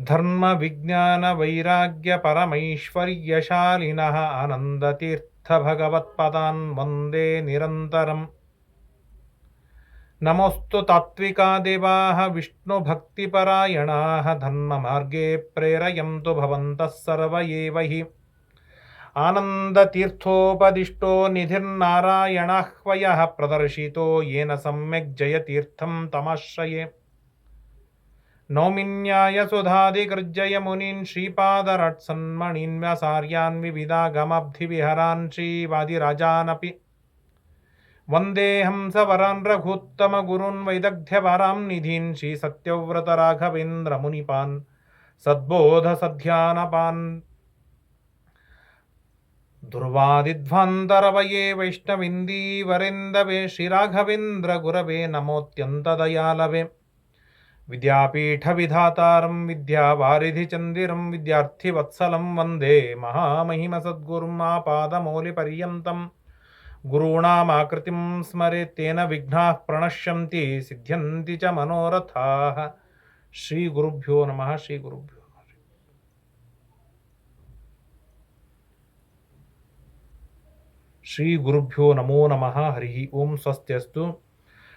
धर्मविज्ञानवैराग्यपरमैश्वर्यशालिनः आनन्दतीर्थभगवत्पदान् वंदे निरन्तरम्। नमोऽस्तु तात्विका देवाः विष्णुभक्तिपरायणाः धर्ममार्गे प्रेरयन्तु भवन्तः सर्व एव हि। आनन्दतीर्थोपदिष्टो निधिर्नारायणाह्वयः प्रदर्शितो येन सम्यक् जयतीर्थं तमाश्रये। नौमिन्यायसुधादिकृर्जय मुनीन् श्रीपादरट्सन्मणीन् व्यासार्यान् विविधागमब्धिविहरान् श्रीवादिराजानपि वन्देऽहं सवरान् रघुत्तमगुरून् वैदग्ध्यवरां निधीन् श्रीसत्यव्रतराघवेन्द्रमुनिपान् सद्बोधसध्यानपान् दुर्वादिध्वान्तरवये वैष्णविन्दीवरेन्दवे श्रीराघवेन्द्रगुरवे नमोऽत्यन्तदयालवे। విద్యాపీఠ విధాతారం విద్యా వారిధి చందిరం విద్యార్థి వత్సలం వందే మహామహిమ సద్గురు మా మహామహిమసద్గురుం ఆపాదమౌలిపర్యంతం గురూణామాకృతిం స్మరేత్తేన విఘ్నా ప్రణశ్యంతి సిద్ధ్యంతి చ మనోరథా శ్రీగురుభ్యో నమ శ్రీ గురుభ్యో శ్రీ గురుభ్యో నమో నమ హరి ఓం స్వస్త్యస్తు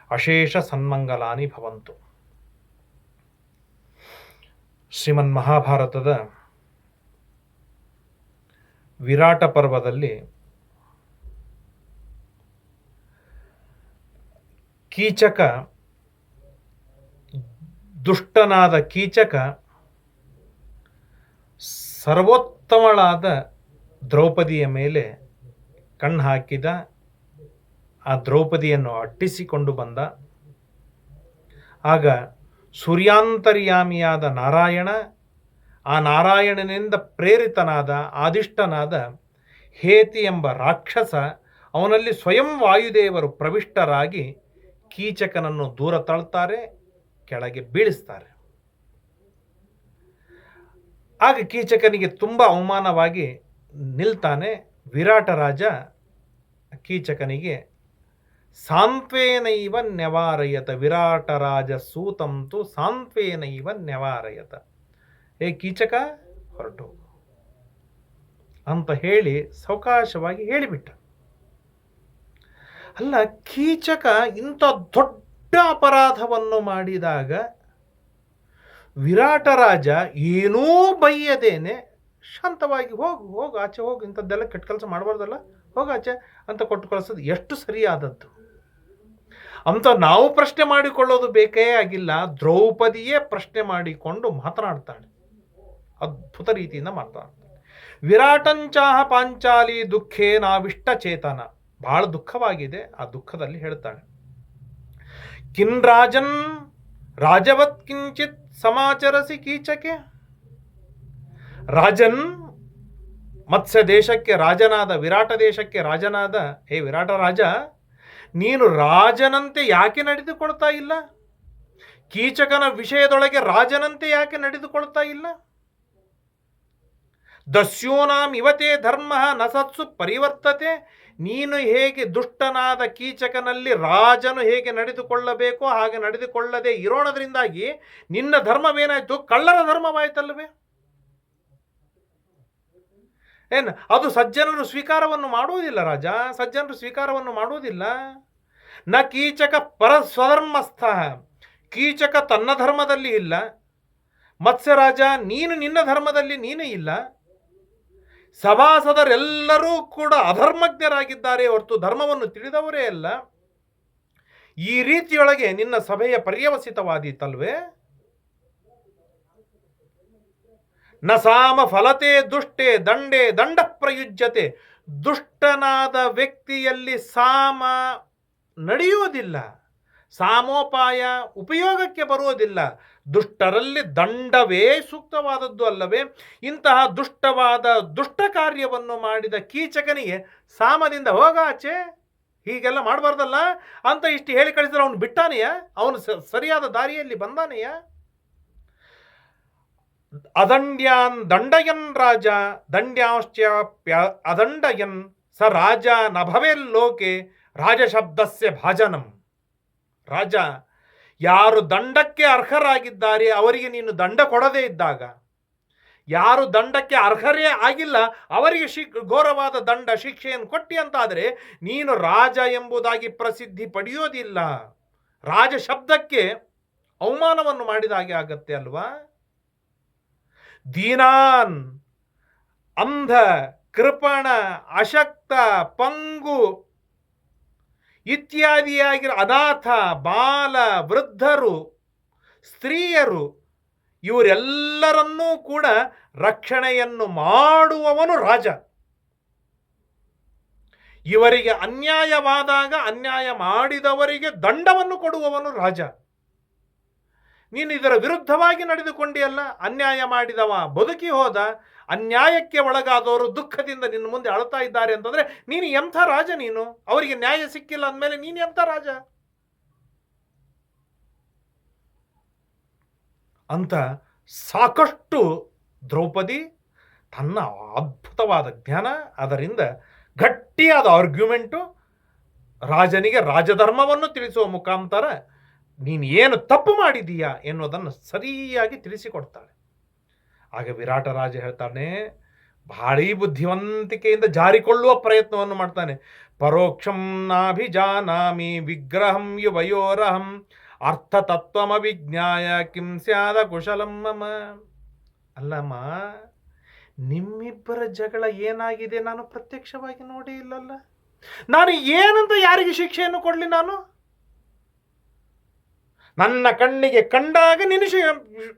అశేష సన్మంగళాని భవంతు ಶ್ರೀಮನ್ ಮಹಾಭಾರತದ ವಿರಾಟ ಪರ್ವದಲ್ಲಿ ಕೀಚಕ, ದುಷ್ಟನಾದ ಕೀಚಕ, ಸರ್ವೋತ್ತಮಳಾದ ದ್ರೌಪದಿಯ ಮೇಲೆ ಕಣ್ಣು ಹಾಕಿದ, ಆ ದ್ರೌಪದಿಯನ್ನು ಅಟ್ಟಿಸಿಕೊಂಡು ಬಂದ. ಆಗ ಸೂರ್ಯಾಂತರ್ಯಾಮಿಯಾದ ನಾರಾಯಣ, ಆ ನಾರಾಯಣನಿಂದ ಪ್ರೇರಿತನಾದ, ಆದಿಷ್ಟನಾದ ಹೇತಿ ಎಂಬ ರಾಕ್ಷಸ ಅವನಲ್ಲಿ ಸ್ವಯಂ ವಾಯುದೇವರು ಪ್ರವಿಷ್ಟರಾಗಿ ಕೀಚಕನನ್ನು ದೂರ ತಳ್ತಾರೆ, ಕೆಳಗೆ ಬೀಳಿಸ್ತಾರೆ. ಆಗ ಕೀಚಕನಿಗೆ ತುಂಬ ಅವಮಾನವಾಗಿ ನಿಲ್ತಾನೆ ವಿರಾಟ ರಾಜ ಕೀಚಕನಿಗೆ ಸಾಂತ್ವೇನೈವ ನೆವಾರಯತ ವಿರಾಟ ರಾಜ ಸೂತಂತು ಸಾಂತ್ವೇನೈವ ನೆವಾರಯತ ಏ ಕೀಚಕ, ಹೊರಟು. ಅಂತ ಹೇಳಿ ಸಾವಕಾಶವಾಗಿ ಹೇಳಿಬಿಟ್ಟ. ಅಲ್ಲ, ಕೀಚಕ ಇಂಥ ದೊಡ್ಡ ಅಪರಾಧವನ್ನು ಮಾಡಿದಾಗ ವಿರಾಟ ರಾಜ ಏನೂ ಬೈಯದೇನೆ, ಶಾಂತವಾಗಿ ಹೋಗು ಹೋಗು, ಆಚೆ ಹೋಗು, ಇಂಥದ್ದೆಲ್ಲ ಕೆಟ್ಟ ಕೆಲಸ ಮಾಡಬಾರ್ದಲ್ಲ, ಹೋಗು ಆಚೆ ಅಂತ ಕೊಟ್ಟು ಕಳಿಸೋದು ಎಷ್ಟು ಸರಿಯಾದದ್ದು. ಅಂತ ನಾವು ಪ್ರಶ್ನೆ ಮಾಡಿಕೊಳ್ಳೋದು ಬೇಕೇ ಆಗಿಲ್ಲ. ದ್ರೌಪದಿಯೇ ಪ್ರಶ್ನೆ ಮಾಡಿಕೊಂಡು ಮಾತನಾಡ್ತಾಳೆ. ಅದ್ಭುತ ರೀತಿಯಿಂದ ಮಾತನಾಡ್ತಾಳೆ. ವಿರಾಟಂಚಾಹ ಪಾಂಚಾಲಿ ದುಃಖೇ ನಾವಿಷ್ಟ ಚೇತನ. ಬಹಳ ದುಃಖವಾಗಿದೆ. ಆ ದುಃಖದಲ್ಲಿ ಹೇಳ್ತಾಳೆ. ಕಿನ್ ರಾಜನ್ ರಾಜವತ್ ಕಿಂಚಿತ್ ಸಮಾಚರಸಿ ಕೀಚಕೆ. ರಾಜನ್ ಮತ್ಸ್ಯ ದೇಶಕ್ಕೆ ರಾಜನಾದ ವಿರಾಟ ದೇಶಕ್ಕೆ ರಾಜನಾದ ಹೇ ವಿರಾಟ ರಾಜ ನೀನು ರಾಜನಂತೆ ಯಾಕೆ ನಡೆದುಕೊಳ್ತಾ ಇಲ್ಲ? ಕೀಚಕನ ವಿಷಯದೊಳಗೆ ರಾಜನಂತೆ ಯಾಕೆ ನಡೆದುಕೊಳ್ತಾ ಇಲ್ಲ? ದಸ್ಯೂನಾಂ ಇವತೇ ಧರ್ಮ ನಸತ್ಸು ಪರಿವರ್ತತೆ, ನೀನು ಹೇಗೆ ದುಷ್ಟನಾದ ಕೀಚಕನಲ್ಲಿ ರಾಜನು ಹೇಗೆ ನಡೆದುಕೊಳ್ಳಬೇಕೋ ಹಾಗೆ ನಡೆದುಕೊಳ್ಳದೆ ಇರೋಣದ್ರಿಂದಾಗಿ ನಿನ್ನ ಧರ್ಮವೇನಾಯಿತು? ಕಳ್ಳರ ಧರ್ಮವಾಯಿತಲ್ಲವೇ? ಏನು, ಅದು ಸಜ್ಜನರು ಸ್ವೀಕಾರವನ್ನು ಮಾಡುವುದಿಲ್ಲ ರಾಜ. ಸಜ್ಜನರು ಸ್ವೀಕಾರವನ್ನು ಮಾಡುವುದಿಲ್ಲ. ನ ಕೀಚಕ ಪರ ಸ್ವಧರ್ಮಸ್ಥ ಕೀಚಕ ತನ್ನ ಧರ್ಮದಲ್ಲಿ ಇಲ್ಲ. ಮತ್ಸ್ಯರಾಜ, ನೀನು ನಿನ್ನ ಧರ್ಮದಲ್ಲಿ ನೀನು ಇಲ್ಲ. ಸಭಾಸದರೆಲ್ಲರೂ ಕೂಡ ಅಧರ್ಮಜ್ಞರಾಗಿದ್ದಾರೆ ಹೊರತು ಧರ್ಮವನ್ನು ತಿಳಿದವರೇ ಅಲ್ಲ. ಈ ರೀತಿಯೊಳಗೆ ನಿನ್ನ ಸಭೆಯ ಪರ್ಯವಸಿತವಾದೀತಲ್ವೇ ನ ಸಾಮ ಫಲತೆ ದುಷ್ಟೆ ದಂಡೆ ದಂಡ ಪ್ರಯುಜ್ಯತೆ ದುಷ್ಟನಾದ ವ್ಯಕ್ತಿಯಲ್ಲಿ ಸಾಮ ನಡೆಯುವುದಿಲ್ಲ. ಸಾಮೋಪಾಯ ಉಪಯೋಗಕ್ಕೆ ಬರುವುದಿಲ್ಲ. ದುಷ್ಟರಲ್ಲಿ ದಂಡವೇ ಸೂಕ್ತವಾದದ್ದು ಅಲ್ಲವೇ? ಇಂತಹ ದುಷ್ಟವಾದ ದುಷ್ಟ ಕಾರ್ಯವನ್ನು ಮಾಡಿದ ಕೀಚಕನಿಗೆ ಸಾಮದಿಂದ ಹೋಗಾಚೆ? ಹೀಗೆಲ್ಲ ಮಾಡಬಾರ್ದಲ್ಲ? ಅಂತ ಇಷ್ಟು ಹೇಳಿ ಕಳಿಸಿದ್ರೆ ಅವನು ಬಿಟ್ಟಾನೆಯ? ಅವನು ಸರಿಯಾದ ದಾರಿಯಲ್ಲಿ ಬಂದಾನೆಯ? ಅದಂಡ್ಯಾನ್ ದಂಡಯನ್ ರಾಜ ದಂಡ್ಯಾಶ್ಚಾಪ್ಯ ಅದಂಡಯನ್ ಸ ರಾಜ ನಭವೇಲ್ ಲೋಕೆ ರಾಜಶಬ್ದಸ್ಯ ಭಾಜನಂ. ರಾಜ, ಯಾರು ದಂಡಕ್ಕೆ ಅರ್ಹರಾಗಿದ್ದಾರೆ ಅವರಿಗೆ ನೀನು ದಂಡ ಕೊಡದೇ ಇದ್ದಾಗ. ಯಾರು ದಂಡಕ್ಕೆ ಅರ್ಹರೇ ಆಗಿಲ್ಲ ಅವರಿಗೆ ಶಿ, ಘೋರವಾದ ದಂಡ ಶಿಕ್ಷೆಯನ್ನು ಕೊಟ್ಟಿ ಅಂತಾದರೆ ನೀನು ರಾಜ ಎಂಬುದಾಗಿ ಪ್ರಸಿದ್ಧಿ ಪಡೆಯೋದಿಲ್ಲ. ರಾಜ ಶಬ್ದಕ್ಕೆ ಅವಮಾನವನ್ನು ಮಾಡಿದ ಹಾಗೆ ಆಗತ್ತೆ ಅಲ್ವಾ? ದೀನಾನ್, ಅಂಧ, ಕೃಪಣ, ಅಶಕ್ತ, ಪಂಗು ಇತ್ಯಾದಿಯಾಗಿರೋ ಅನಾಥ, ಬಾಲ, ವೃದ್ಧರು, ಸ್ತ್ರೀಯರು, ಇವರೆಲ್ಲರನ್ನೂ ಕೂಡ ರಕ್ಷಣೆಯನ್ನು ಮಾಡುವವನು ರಾಜ. ಇವರಿಗೆ ಅನ್ಯಾಯವಾದಾಗ ಅನ್ಯಾಯ ಮಾಡಿದವರಿಗೆ ದಂಡವನ್ನು ಕೊಡುವವನು ರಾಜ. ನೀನು ಇದರ ವಿರುದ್ಧವಾಗಿ ನಡೆದುಕೊಂಡಿಯಲ್ಲ, ಅನ್ಯಾಯ ಮಾಡಿದವ, ಬದುಕಿ ಹೋದ, ಅನ್ಯಾಯಕ್ಕೆ ಒಳಗಾದವರು ದುಃಖದಿಂದ ನಿನ್ನ ಮುಂದೆ ಅಳ್ತಾ ಇದ್ದಾರೆ ಅಂತಂದ್ರೆ ನೀನು ಎಂಥ ರಾಜ ನೀನು? ಅವರಿಗೆ ನ್ಯಾಯ ಸಿಕ್ಕಿಲ್ಲ ಅಂದಮೇಲೆ ನೀನು ಎಂಥ ರಾಜ? ಅಂತ ಸಾಕಷ್ಟು ದ್ರೌಪದಿ ತನ್ನ ಅದ್ಭುತವಾದ ಜ್ಞಾನ, ಅದರಿಂದ ಗಟ್ಟಿಯಾದ ಆರ್ಗ್ಯುಮೆಂಟು ರಾಜನಿಗೆ ರಾಜಧರ್ಮವನ್ನು ತಿಳಿಸುವ ಮುಖಾಂತರ ನೀನು ಏನು ತಪ್ಪು ಮಾಡಿದೀಯಾ ಎನ್ನುವುದನ್ನು ಸರಿಯಾಗಿ ತಿಳಿಸಿಕೊಡ್ತಾಳೆ. ಆಗ ವಿರಾಟ ರಾಜ ಹೇಳ್ತಾನೆ, ಭಾರಿ ಬುದ್ಧಿವಂತಿಕೆಯಿಂದ ಜಾರಿಕೊಳ್ಳುವ ಪ್ರಯತ್ನವನ್ನು ಮಾಡ್ತಾನೆ. ಪರೋಕ್ಷಂ ನಾಭಿಜಾನಾಮಿ ವಿಗ್ರಹಂ ಯುವಯೋರಹಂ ಅರ್ಥತತ್ವಮವಿಜ್ಞಾಯ ಕಿಂ ಸ್ಯಾದ ಕುಶಲಂ ಮಮ. ಅಲ್ಲಮ್ಮ, ನಿಮ್ಮಿಬ್ಬರ ಜಗಳ ಏನಾಗಿದೆ? ನಾನು ಪ್ರತ್ಯಕ್ಷವಾಗಿ ನೋಡಿ ಇಲ್ಲಲ್ಲ. ನಾನು ಏನಂತ ಯಾರಿಗೆ ಶಿಕ್ಷೆಯನ್ನು ಕೊಡಲಿ ನಾನು? ನನ್ನ ಕಣ್ಣಿಗೆ ಕಂಡಾಗ ನಿನ್ನ ಶಿ-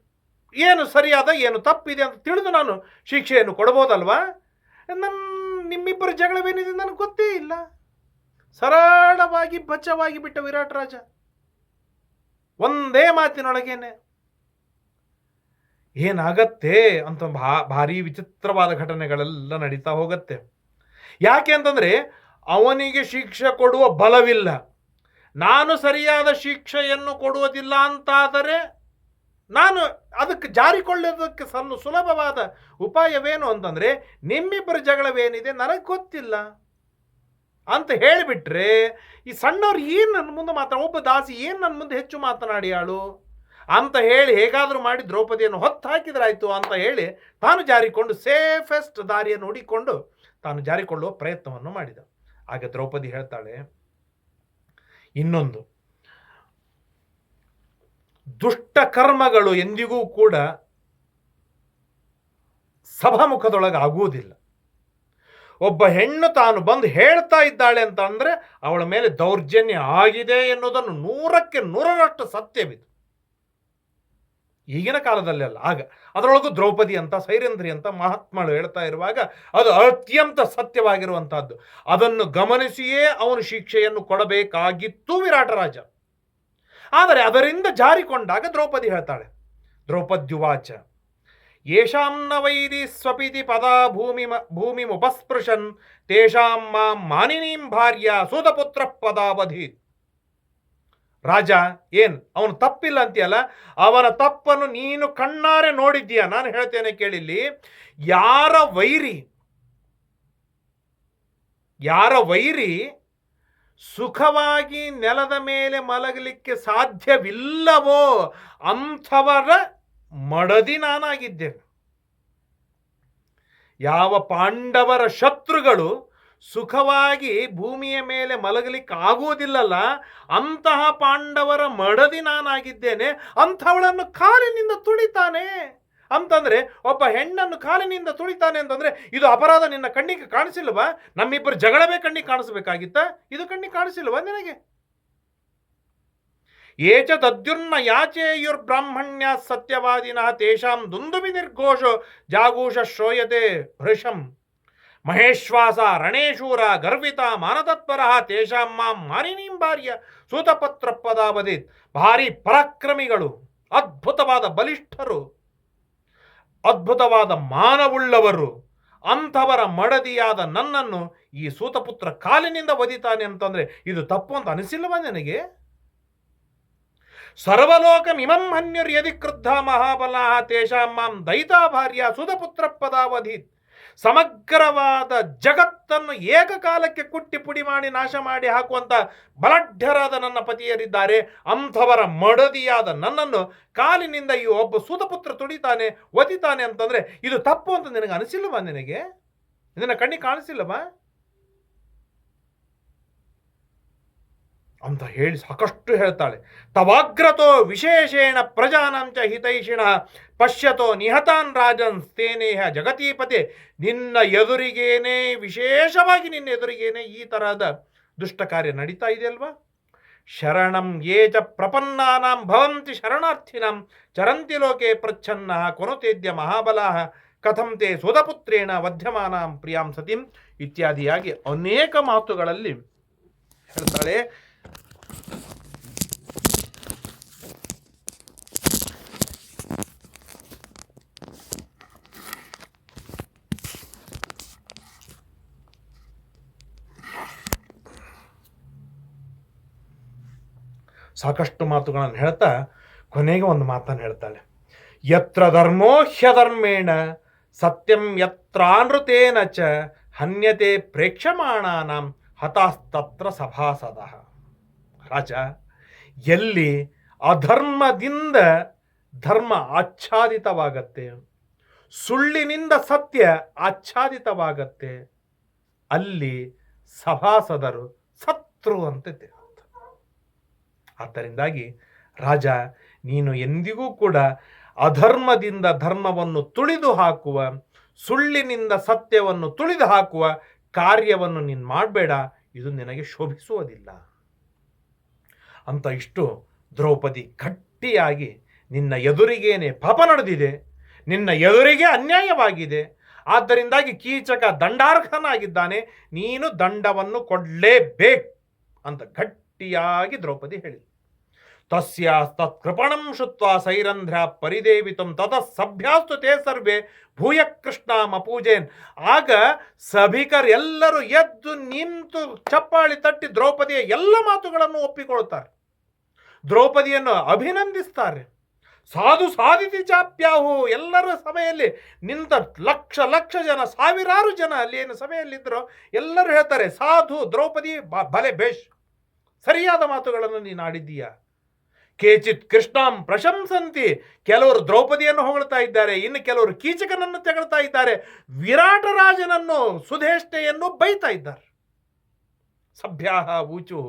ಏನು ಸರಿಯಾದ, ಏನು ತಪ್ಪಿದೆ ಅಂತ ತಿಳಿದು ನಾನು ಶಿಕ್ಷೆಯನ್ನು ಕೊಡ್ಬೋದಲ್ವಾ ನನ್ನ ನಿಮ್ಮಿಬ್ಬರ ಜಗಳವೇನಿದೆ ನನಗೆ ಗೊತ್ತೇ ಇಲ್ಲ. ಸರಳವಾಗಿ ಬಚ್ಚವಾಗಿ ಬಿಟ್ಟ ವಿರಾಟ್ ರಾಜ. ಒಂದೇ ಮಾತಿನೊಳಗೇನೆ. ಏನಾಗತ್ತೆ ಅಂತ ಭಾ, ಭಾರಿ ವಿಚಿತ್ರವಾದ ಘಟನೆಗಳೆಲ್ಲ ನಡೀತಾ ಹೋಗುತ್ತೆ. ಯಾಕೆ ಅಂತಂದರೆ ಅವನಿಗೆ ಶಿಕ್ಷೆ ಕೊಡುವ ಬಲವಿಲ್ಲ. ನಾನು ಸರಿಯಾದ ಶಿಕ್ಷೆಯನ್ನು ಕೊಡುವುದಿಲ್ಲ ಅಂತಾದರೆ ನಾನು ಅದಕ್ಕೆ ಜಾರಿಕೊಳ್ಳೋದಕ್ಕೆ ಸಲ್ಲು ಸುಲಭವಾದ ಉಪಾಯವೇನು ಅಂತಂದರೆ, ನಿಮ್ಮಿಬ್ಬರ ಜಗಳವೇನಿದೆ ನನಗೆ ಗೊತ್ತಿಲ್ಲ ಅಂತ ಹೇಳಿಬಿಟ್ರೆ, ಈ ಸಣ್ಣವ್ರು ಏನು ನನ್ನ ಮುಂದೆ ಮಾತಾಡ ಒಬ್ಬ ದಾಸಿ ಏನು ನನ್ನ ಮುಂದೆ ಹೆಚ್ಚು ಮಾತನಾಡಿಯಾಳು ಅಂತ ಹೇಳಿ ಹೇಗಾದರೂ ಮಾಡಿ ದ್ರೌಪದಿಯನ್ನು ಹೊತ್ತು ಹಾಕಿದ್ರಾಯ್ತು ಅಂತ ಹೇಳಿ ತಾನು ಜಾರಿಕೊಂಡು ಸೇಫೆಸ್ಟ್ ದಾರಿಯನ್ನು ಹುಡಿಕೊಂಡು ತಾನು ಜಾರಿಕೊಳ್ಳುವ ಪ್ರಯತ್ನವನ್ನು ಮಾಡಿದ. ಆಗ ದ್ರೌಪದಿ ಹೇಳ್ತಾಳೆ ಇನ್ನೊಂದು. ದುಷ್ಟ ಕರ್ಮಗಳು ಎಂದಿಗೂ ಕೂಡ ಸಭಾಮುಖದೊಳಗೆ ಆಗುವುದಿಲ್ಲ ಒಬ್ಬ ಹೆಣ್ಣು ತಾನು ಬಂದು ಹೇಳ್ತಾ ಇದ್ದಾಳೆ ಅಂತ ಅವಳ ಮೇಲೆ ದೌರ್ಜನ್ಯ ಆಗಿದೆ ಎನ್ನುವುದನ್ನು ನೂರಕ್ಕೆ ನೂರರಷ್ಟು ಸತ್ಯವಿದು. ಈಗಿನ ಕಾಲದಲ್ಲಿ ಅಲ್ಲ, ಆಗ. ಅದರೊಳಗೂ ದ್ರೌಪದಿ ಅಂತ, ಸೈರೇಂದ್ರಿ ಅಂತ ಮಹಾತ್ಮಳು ಹೇಳ್ತಾ ಇರುವಾಗ ಅದು ಅತ್ಯಂತ ಸತ್ಯವಾಗಿರುವಂತಹದ್ದು. ಅದನ್ನು ಗಮನಿಸಿಯೇ ಅವನು ಶಿಕ್ಷೆಯನ್ನು ಕೊಡಬೇಕಾಗಿತ್ತು ವಿರಾಟರಾಜ. ಆದರೆ ಅದರಿಂದ ಜಾರಿಕೊಂಡಾಗ ದ್ರೌಪದಿ ಹೇಳ್ತಾಳೆ, ದ್ರೌಪದ್ಯುವಾಚ ಯಶಾಂನ ವೈದಿ ಸ್ವಪಿತಿ ಪದ ಭೂಮಿ ಭೂಮಿ ಉಪಸ್ಪೃಶನ್ ತೇಷಾಂ ಮಾಂ ಮಾನಿನೀಂ ಭಾರ್ಯ ಸೂತಪುತ್ರ ಪದಾವಧಿ ರಾಜ, ಏನ್, ಅವನು ತಪ್ಪಿಲ್ಲ ಅಂತೀಯಲ್ಲ? ಅವನ ತಪ್ಪನ್ನು ನೀನು ಕಣ್ಣಾರೆ ನೋಡಿದ್ದೀಯ? ನಾನು ಹೇಳ್ತೇನೆ ಕೇಳಿಲ್ಲಿ, ಯಾರ ವೈರಿ ಯಾರ ವೈರಿ ಸುಖವಾಗಿ ನೆಲದ ಮೇಲೆ ಮಲಗಲಿಕ್ಕೆ ಸಾಧ್ಯವಿಲ್ಲವೋ ಅಂಥವರ ಮಡದಿ ನಾನಾಗಿದ್ದೇನೆ. ಯಾವ ಪಾಂಡವರ ಶತ್ರುಗಳು ಸುಖವಾಗಿ ಭೂಮಿಯ ಮೇಲೆ ಮಲಗಲಿಕ್ಕೆ ಆಗುವುದಿಲ್ಲಲ್ಲ ಅಂತಹ ಪಾಂಡವರ ಮಡದಿ ನಾನಾಗಿದ್ದೇನೆ, ಅಂಥವಳನ್ನು ಕಾಲಿನಿಂದ ತುಳಿತಾನೆ. ಅಂತಂದ್ರೆ ಒಬ್ಬ ಹೆಣ್ಣನ್ನು ಕಾಲಿನಿಂದ ತುಳಿತಾನೆ ಅಂತಂದ್ರೆ ಇದು ಅಪರಾಧ ನಿನ್ನ ಕಣ್ಣಿಗೆ ಕಾಣಿಸಿಲ್ವಾ ನಮ್ಮಿಬ್ಬರು ಜಗಳವೇ ಕಣ್ಣಿಗೆ ಕಾಣಿಸ್ಬೇಕಾಗಿತ್ತ? ಇದು ಕಣ್ಣಿಗೆ ಕಾಣಿಸಿಲ್ವಾ ನಿನಗೆ? ಏಚ ತದ್ಯುರ್ನ ಯಾಚೇಯುರ್ ಬ್ರಾಹ್ಮಣ್ಯ ಸತ್ಯವಾದಿನ, ತೇಷಾಂ ದುಂದುಬಿ ನಿರ್ಘೋಷ, ಜಾಗೂಷ ಶ್ರೋಯತೆ ಹೃಷಂ ಮಹೇಶ್ವಾಸ, ರಣೇಶೂರ, ಗರ್ವಿತ ಮಾನತತ್ಪರ ತೇಷಾಂ ಮಾಂ ಭಾರ್ಯ, ಸೂತಪತ್ರ ಪದಾವದಿತ್ ಭಾರಿ ಪರಾಕ್ರಮಿಗಳು, ಅದ್ಭುತವಾದ ಬಲಿಷ್ಠರು, ಅದ್ಭುತವಾದ ಮಾನವುಳ್ಳವರು, ಅಂಥವರ ಮಡದಿಯಾದ ನನ್ನನ್ನು ಈ ಸೂತಪುತ್ರ ಕಾಲಿನಿಂದ ಒದಿತಾನೆ ಅಂತಂದರೆ ಇದು ತಪ್ಪು ಅಂತ ಅನಿಸಿಲ್ಲವ ನನಗೆ? ಸರ್ವಲೋಕಮಿಮಂ ಹನ್ಯರ್ ಯದಿ ಕ್ರುದ್ಧ ಮಹಾಬಲ ತೇಷಾಂ ಮಾಂ ದೈತಾ ಭಾರ್ಯ ಸುಧಪುತ್ರ ಪದಾವಧಿತ್. ಸಮಗ್ರವಾದ ಜಗತ್ತನ್ನು ಏಕಕಾಲಕ್ಕೆ ಕುಟ್ಟಿ ಪುಡಿ ಮಾಡಿ ನಾಶ ಮಾಡಿ ಹಾಕುವಂಥ ಬಲಢ್ಯರಾದ ನನ್ನ ಪತಿಯರಿದ್ದಾರೆ. ಅಂಥವರ ಮಡದಿಯಾದ ನನ್ನನ್ನು ಕಾಲಿನಿಂದ ಈ ಒಬ್ಬ ಸೂತಪುತ್ರ ತುಡಿತಾನೆ, ಒದಿತಾನೆ ಅಂತಂದರೆ ಇದು ತಪ್ಪು ಅಂತ ನಿನಗೆ ಅನಿಸಿಲ್ಲವಾ ನಿನಗೆ? ಇದನ್ನು ಕಣ್ಣಿಗೆ ಕಾಣಿಸಿಲ್ಲವಾ? ಅಂತ ಹೇಳಿ ಸಾಕಷ್ಟು ಹೇಳ್ತಾಳೆ. ತವಾಗ್ರತೋ ವಿಶೇಷೇಣ ಪ್ರಜಾನಂಚ ಹಿತೈಷಿಣ ಪಶ್ಯತೋ ನಿಹತಾನ್ ರಾಜನ್ ಸ್ತೇನೇಹ ಜಗತೀಪತೆ. ನಿನ್ನ ಎದುರಿಗೇನೆ, ವಿಶೇಷವಾಗಿ ನಿನ್ನ ಎದುರಿಗೇನೆ ಈ ತರಹದ ದುಷ್ಟ ಕಾರ್ಯ ನಡೀತಾ ಇದೆಯಲ್ವಾ ಶರಣಂ ಯೇ ಚ ಪ್ರಪನ್ನಾನಾಂ ಭವಂತಿ ಶರಣಾರ್ಥಿನಂ ಚರಂತಿ ಲೋಕೆ ಪ್ರಚ್ಛನ್ನ ಕೊನುತೇದ್ಯ ಮಹಾಬಲಾಹ ಕಥಂ ತೇ ಸುಧಪುತ್ರೇಣ ವಧ್ಯಮಾನಾಂ ಪ್ರಿಯಾಂ ಸತಿಂ. ಇತ್ಯಾದಿಯಾಗಿ ಅನೇಕ ಮಾತುಗಳಲ್ಲಿ ಹೇಳ್ತಾಳೆ. ಸಾಕಷ್ಟು ಮಾತುಗಳನ್ನು ಹೇಳ್ತಾ ಕೊನೆಗೆ ಒಂದು ಮಾತನ್ನು ಹೇಳ್ತಾಳೆ ಯತ್ರ ಧರ್ಮೋ ಹ್ಯಧರ್ಮೇಣ ಸತ್ಯಂ ಯತ್ರಾನೃತೇನ ಚ ಹನ್ಯತೆ ಪ್ರೇಕ್ಷಮಾಣಾನಾಂ ಹತಾಸ್ತತ್ರ ಸಭಾಸದ ರಾಜ, ಎಲ್ಲಿ ಅಧರ್ಮದಿಂದ ಧರ್ಮ ಆಚ್ಛಾದಿತವಾಗತ್ತೆ, ಸುಳ್ಳಿನಿಂದ ಸತ್ಯ ಆಚ್ಛಾದಿತವಾಗತ್ತೆ, ಅಲ್ಲಿ ಸಭಾಸದರು ಸತ್ರು ಅಂತ ಆದ್ದರಿಂದಾಗಿ ರಾಜ, ನೀನು ಎಂದಿಗೂ ಕೂಡ ಅಧರ್ಮದಿಂದ ಧರ್ಮವನ್ನು ತುಳಿದು ಹಾಕುವ, ಸುಳ್ಳಿನಿಂದ ಸತ್ಯವನ್ನು ತುಳಿದು ಹಾಕುವ ಕಾರ್ಯವನ್ನು ನೀನು ಮಾಡಬೇಡ, ಇದು ನಿನಗೆ ಶೋಭಿಸುವುದಿಲ್ಲ. ಅಂತ ಇಷ್ಟು ದ್ರೌಪದಿ ಗಟ್ಟಿಯಾಗಿ ನಿನ್ನ ಎದುರಿಗೇನೆ ಪಾಪ ನಡೆದಿದೆ, ನಿನ್ನ ಎದುರಿಗೆ ಅನ್ಯಾಯವಾಗಿದೆ, ಆದ್ದರಿಂದಾಗಿ ಕೀಚಕ ದಂಡಾರ್ಹನಾಗಿದ್ದಾನೆ, ನೀನು ದಂಡವನ್ನು ಕೊಡಲೇಬೇಕು ಅಂತ ಗಟ್ಟಿಯಾಗಿ ದ್ರೌಪದಿ ಹೇಳಿ ತಸ್ಯ ತತ್ಕೃಪಣಂ ಶುತ್ವ ಸೈರಂಧ್ರ ಪರಿದೇವಿತಂ ತತಃ ಸಭ್ಯಾಸ್ತು ತೇ ಸರ್ವೇ ಭೂಯ ಕೃಷ್ಣಾಮ ಪೂಜೆನ್. ಆಗ ಸಭಿಕರೆಲ್ಲರೂ ಎದ್ದು ನಿಂತು ಚಪ್ಪಾಳಿ ತಟ್ಟಿ ದ್ರೌಪದಿಯ ಎಲ್ಲ ಮಾತುಗಳನ್ನು ಒಪ್ಪಿಕೊಳ್ತಾರೆ. ದ್ರೌಪದಿಯನ್ನು ಅಭಿನಂದಿಸ್ತಾರೆ. ಸಾಧು ಸಾಧಿತಿ ಚಾಪ್ಯಾಹು ಎಲ್ಲರ ಸಭೆಯಲ್ಲಿ ನಿಂತ ಲಕ್ಷ ಲಕ್ಷ ಜನ, ಸಾವಿರಾರು ಜನ ಅಲ್ಲಿ ಏನು ಸಭೆಯಲ್ಲಿದ್ದರೋ ಎಲ್ಲರೂ ಹೇಳ್ತಾರೆ, ಸಾಧು ದ್ರೌಪದಿ ಬಲೆ ಬೇಷ್, ಸರಿಯಾದ ಮಾತುಗಳನ್ನು ನೀನು ಆಡಿದ್ದೀಯ? ಕೇಚಿತ್ ಕೃಷ್ಣಾಂ ಪ್ರಶಂಸಂತಿ, ಕೆಲವರು ದ್ರೌಪದಿಯನ್ನು ಹೊಗಳ್ತಾ ಇದ್ದಾರೆ, ಇನ್ನು ಕೆಲವರು ಕೀಚಕನನ್ನು ತೆಗಳ್ತಾ ಇದ್ದಾರೆ, ವಿರಾಟರಾಜನನ್ನು ಸುಧೇಷ್ಟೆಯನ್ನು ಬೈತಾ ಇದ್ದಾರೆ. ಸಭ್ಯಾಹ ಊಚು.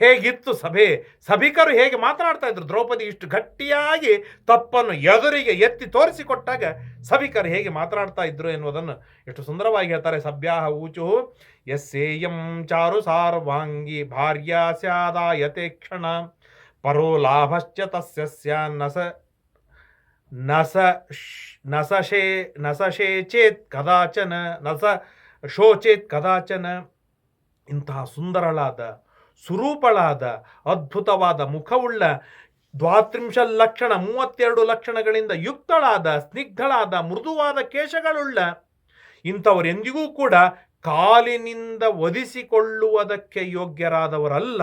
ಹೇಗಿತ್ತು ಸಭೆ? ಸಭಿಕರು ಹೇಗೆ ಮಾತನಾಡ್ತಾ ಇದ್ರು? ದ್ರೌಪದಿ ಇಷ್ಟು ಗಟ್ಟಿಯಾಗಿ ತಪ್ಪನ್ನು ಎದುರಿಗೆ ಎತ್ತಿ ತೋರಿಸಿಕೊಟ್ಟಾಗ ಸಭಿಕರು ಹೇಗೆ ಮಾತನಾಡ್ತಾ ಇದ್ರು ಎನ್ನುವುದನ್ನು ಎಷ್ಟು ಸುಂದರವಾಗಿ ಹೇಳ್ತಾರೆ ಸಭ್ಯಾಹ ಊಚು. ಯಸ್ಸೇಯಂ ಚಾರು ಸಾರ್ವಾಂಗಿ ಭಾರ್ಯಾ ಸ್ಯಾದಾಯತೆ ಕ್ಷಣ. ಪರೋ ಲಾಭಶ್ಚ ತಸ್ಯ ನಸ ನಸ ನಸಶೇ ನಸಶೇಚೇತ್ ಕದಾಚನ ನಸ ಶೋಚೇತ್ ಕದಾಚನ. ಇಂತಹ ಸುಂದರಳಾದ ಸುರೂಪಳಾದ, ಅದ್ಭುತವಾದ, ಮುಖವುಳ್ಳ ದ್ವಾತ್ರಿಂಶ ಲಕ್ಷಣ ಮೂವತ್ತೆರಡು ಲಕ್ಷಣಗಳಿಂದ ಯುಕ್ತಳಾದ, ಸ್ನಿಗ್ಧಳಾದ, ಮೃದುವಾದ ಕೇಶಗಳುಳ್ಳ, ಇಂಥವರೆಂದಿಗೂ ಕೂಡ ಕಾಲಿನಿಂದ ಒದಿಸಿಕೊಳ್ಳುವುದಕ್ಕೆ ಯೋಗ್ಯರಾದವರಲ್ಲ.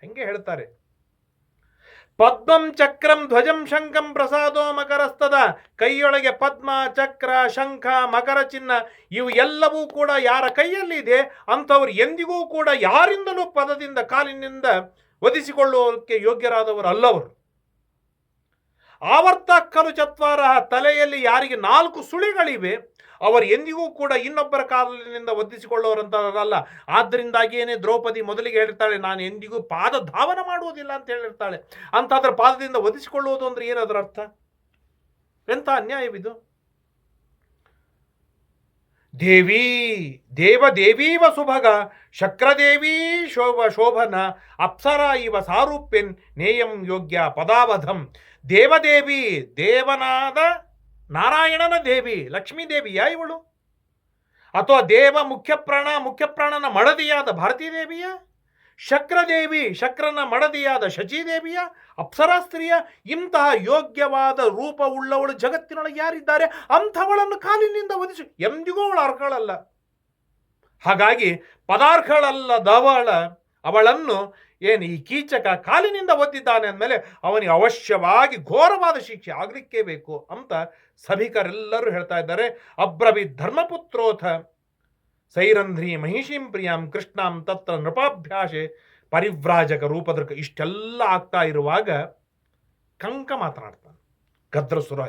ಹೆಂಗೆ ಹೇಳ್ತಾರೆ? ಪದ್ಮಂ ಚಕ್ರಂ ಧ್ವಜಂ ಶಂಖಂ ಪ್ರಸಾದೋ ಮಕರಸ್ತದ. ಕೈಯೊಳಗೆ ಪದ್ಮ, ಚಕ್ರ, ಶಂಖ, ಮಕರ ಚಿನ್ನ, ಇವು ಎಲ್ಲವೂ ಕೂಡ ಯಾರ ಕೈಯಲ್ಲಿ ಇದೆ ಅಂಥವ್ರು ಎಂದಿಗೂ ಕೂಡ ಯಾರಿಂದಲೂ ಪದದಿಂದ ಕಾಲಿನಿಂದ ಒದಿಸಿಕೊಳ್ಳುವುದಕ್ಕೆ ಯೋಗ್ಯರಾದವರು ಅಲ್ಲವರು. ಆವರ್ತ ಕಲು ಚತ್ವಾರ ತಲೆಯಲ್ಲಿ ಯಾರಿಗೆ ನಾಲ್ಕು ಸುಳಿಗಳಿವೆ ಅವರು ಎಂದಿಗೂ ಕೂಡ ಇನ್ನೊಬ್ಬರ ಕಾಲಿನಿಂದ ಒದ್ದಿಸಿಕೊಳ್ಳುವರಂತಲ್ಲ ಆದ್ದರಿಂದಾಗಿಯೇ ದ್ರೌಪದಿ ಮೊದಲಿಗೆ ಹೇಳಿರ್ತಾಳೆ, ನಾನು ಎಂದಿಗೂ ಪಾದ ಧಾವನ ಮಾಡುವುದಿಲ್ಲ ಅಂತ ಹೇಳಿರ್ತಾಳೆ. ಅಂತಾದ್ರೆ ಪಾದದಿಂದ ಒದಿಸಿಕೊಳ್ಳುವುದು ಅಂದ್ರೆ ಏನದರ ಅರ್ಥ? ಎಂಥ ಅನ್ಯಾಯವಿದು? ದೇವಿ, ದೇವ ದೇವೀವ ಸುಭಗ, ಶಕ್ರದೇವೀ ಶೋಭ, ಶೋಭನ ಅಪ್ಸರ ಇವ ಸಾರೂಪ್ಯನ್ ನೇಯಂ ಯೋಗ್ಯ ಪದಾವಧಂ. ದೇವದೇವಿ, ದೇವನಾದ ನಾರಾಯಣನ ದೇವಿ ಲಕ್ಷ್ಮೀ ದೇವಿಯ ಇವಳು? ಅಥವಾ ದೇವ ಮುಖ್ಯ ಪ್ರಾಣ ಮುಖ್ಯ ಪ್ರಾಣನ ಮಡದಿಯಾದ ಭಾರತೀ ದೇವಿಯ ಶಕ್ರದೇವಿ, ಶಕ್ರನ ಮಡದಿಯಾದ ಶಚಿದೇವಿಯ? ಅಪ್ಸರಾ ಸ್ತ್ರೀಯ, ಇಂತಹ ಯೋಗ್ಯವಾದ ರೂಪವುಳ್ಳವಳು ಜಗತ್ತಿನೊಳಗೆ ಯಾರಿದ್ದಾರೆ? ಅಂಥವಳನ್ನು ಕಾಲಿನಿಂದ ಒದಿಸಿ ಎಂದಿಗೂ ಅವಳು ಅರ್ಹಳಲ್ಲ. ಹಾಗಾಗಿ ಪದಾರ್ಥಗಳಲ್ಲದವಳ ಅವಳನ್ನು ಏನು ಈ ಕೀಚಕ ಕಾಲಿನಿಂದ ಒದ್ದಿದ್ದಾನೆ ಅಂದಮೇಲೆ ಅವನಿಗೆ ಅವಶ್ಯವಾಗಿ ಘೋರವಾದ ಶಿಕ್ಷೆ ಆಗಲಿಕ್ಕೇ ಬೇಕು ಅಂತ ಸಭಿಕರೆಲ್ಲರೂ ಹೇಳ್ತಾ ಇದ್ದಾರೆ. ಅಬ್ರವಿ ಧರ್ಮಪುತ್ರೋಥ ಸೈರಂಧ್ರಿ ಮಹಿಷೀಂ ಪ್ರಿಯಾಂ ಕೃಷ್ಣಾಂ ತತ್ರ ನೃಪಾಭ್ಯಾಸೆ ಪರಿವ್ರಾಜಕ ರೂಪದೃಕ ಇಷ್ಟೆಲ್ಲ ಆಗ್ತಾ ಇರುವಾಗ ಕಂಕ ಮಾತನಾಡ್ತಾನೆ. ಗದ್ರಸುರ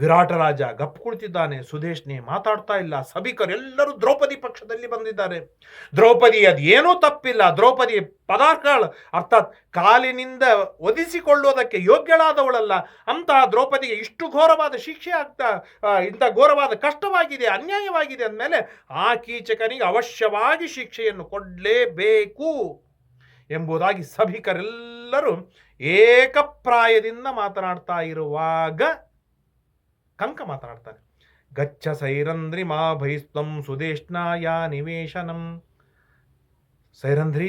ವಿರಾಟ ರಾಜ ಗಪ್ ಕುಳಿತಿದ್ದಾನೆ ಸುದೇಶ್ನೇ ಮಾತಾಡ್ತಾ ಇಲ್ಲ. ಸಭಿಕರೆಲ್ಲರೂ ದ್ರೌಪದಿ ಪಕ್ಷದಲ್ಲಿ ಬಂದಿದ್ದಾರೆ. ದ್ರೌಪದಿ ಅದು ಏನೂ ತಪ್ಪಿಲ್ಲ. ದ್ರೌಪದಿ ಪದಾರ್ಥಗಳು ಅರ್ಥಾತ್ ಕಾಲಿನಿಂದ ಒದಿಸಿಕೊಳ್ಳುವುದಕ್ಕೆ ಯೋಗ್ಯಳಾದವಳಲ್ಲ. ಅಂತಹ ದ್ರೌಪದಿಗೆ ಇಷ್ಟು ಘೋರವಾದ ಶಿಕ್ಷೆ ಆಗ್ತಾ ಇಂಥ ಘೋರವಾದ ಕಷ್ಟವಾಗಿದೆ, ಅನ್ಯಾಯವಾಗಿದೆ ಅಂದಮೇಲೆ ಆ ಕೀಚಕನಿಗೆ ಅವಶ್ಯವಾಗಿ ಶಿಕ್ಷೆಯನ್ನು ಕೊಡಲೇಬೇಕು ಎಂಬುದಾಗಿ ಸಭಿಕರೆಲ್ಲರೂ ಏಕಪ್ರಾಯದಿಂದ ಮಾತನಾಡ್ತಾ ಇರುವಾಗ ಕಂಕ ಮಾತನಾಡ್ತಾನೆ ಗಚ್ಚ ಸೈರಂದ್ರಿ ಮಾ ಭೈಸ್ತ್ವಂ ಸುದೇಶ್ನಾಯ ನಿವೇಶನಂ. ಸೈರಂಧ್ರಿ,